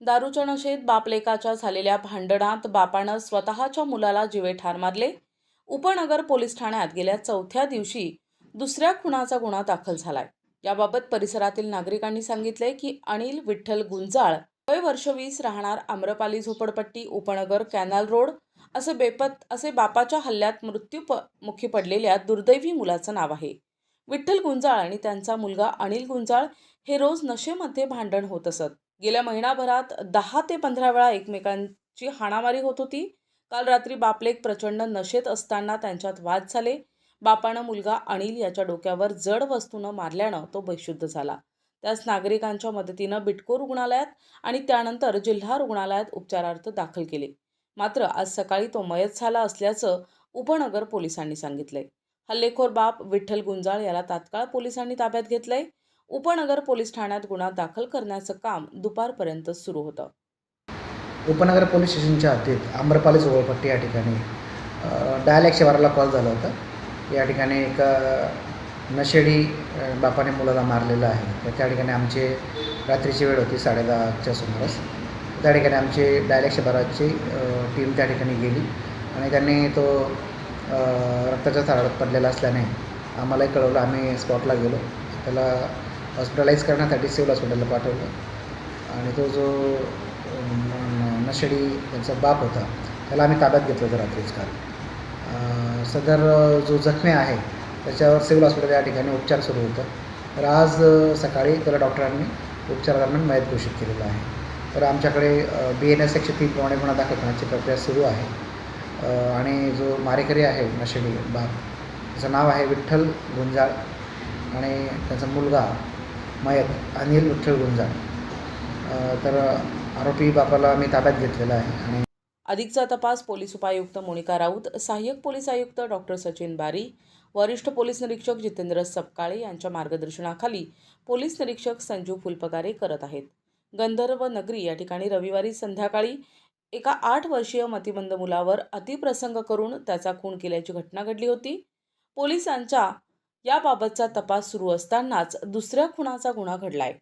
दारूच्या नशेत बापलेकाच्या झालेल्या भांडणात बापानं स्वतःच्या मुलाला जिवे ठार मारले. उपनगर पोलीस ठाण्यात गेल्या चौथ्या दिवशी दुसऱ्या खुनाचा गुन्हा दाखल झालाय. याबाबत परिसरातील नागरिकांनी सांगितले की अनिल विठ्ठल गुंजाळ वय वर्ष वीस राहणार आम्रपाली झोपडपट्टी उपनगर कॅनल रोड असे बेपत असे बापाच्या हल्ल्यात मृत्यू प मुखी पडलेल्या दुर्दैवी मुलाचं नाव आहे. विठ्ठल गुंजाळ आणि त्यांचा मुलगा अनिल गुंजाळ हे रोज नशेमध्ये भांडण होत असत. गेल्या महिनाभरात दहा ते पंधरा वेळा एकमेकांची हाणामारी होत होती. काल रात्री बापलेक प्रचंड नशेत असताना त्यांच्यात वाद झाले. बापानं मुलगा अनिल याच्या डोक्यावर जड वस्तूनं मारल्यानं तो बेशुद्ध झाला. त्यास नागरिकांच्या मदतीनं बिटको रुग्णालयात आणि त्यानंतर जिल्हा रुग्णालयात उपचारार्थ दाखल केले. मात्र आज सकाळी तो मयत झाला असल्याचं उपनगर पोलिसांनी सांगितलंय. हल्लेखोर बाप विठ्ठल गुंजाळ याला तात्काळ पोलिसांनी ताब्यात घेतलंय. उपनगर पोलीस ठाण्यात गुन्हा दाखल करण्याचं काम दुपारपर्यंत सुरू होतं. उपनगर पोलीस स्टेशनच्या हद्दीत आम्रपाली जोगळपट्टी या ठिकाणी डायल एकशे बाराला कॉल झाला होता. या ठिकाणी एक नशेडी बापाने मुलाला मारलेलं आहे. तर त्या ठिकाणी आमचे रात्रीची वेळ होती साडेदहाच्या सुमारास. त्या ठिकाणी आमचे डायल एकशे बाराची टीम त्या ठिकाणी गेली आणि त्यांनी तो रक्ताच्या थारात पडलेला असल्याने आम्हालाही कळवलं. आम्ही स्पॉटला गेलो. त्याला हॉस्पिटलाईज करण्यासाठी सिव्हिल हॉस्पिटलला पाठवलं. आणि तो जो नशेडी त्यांचा बाप होता त्याला आम्ही ताब्यात घेतलं होतं रात्रीच काल सदर जो जखमी आहे त्याच्यावर सिव्हिल हॉस्पिटल या ठिकाणी उपचार सुरू होतं. तर आज सकाळी त्याला डॉक्टरांनी उपचारादरम्यान मयत घोषित केलेलं आहे. तर आमच्याकडे बी एन एस एकशे तीन प्रमाणे गुन्हा दाखल करण्याची प्रक्रिया सुरू आहे. आणि जो मारेकरी आहे नशेडी बाप त्याचं नाव आहे विठ्ठल गुंजाळ. आणि त्याचा मुलगा मयत अनिल विठ्ठल गुंजा. तर आरोपी बापाला मी ताब्यात घेतलेला आहे आणि अधिकचा तपास पोलीस उपायुक्त मोनिका राऊत सहाय्यक पोलीस आयुक्त डॉक्टर सचिन बारी वरिष्ठ पोलीस निरीक्षक जितेंद्र सपकाळे यांच्या मार्गदर्शनाखाली पोलीस निरीक्षक संजू फुलपगारे करत आहेत. गंधर्व नगरी या ठिकाणी रविवारी संध्याकाळी एका आठ वर्षीय मतिमंद मुलावर अतिप्रसंग करून त्याचा खून केल्याची घटना घडली होती. पोलिसांच्या याबाबतचा तपास सुरू असतानाच दुसऱ्या खुनाचा गुन्हा घडलाय.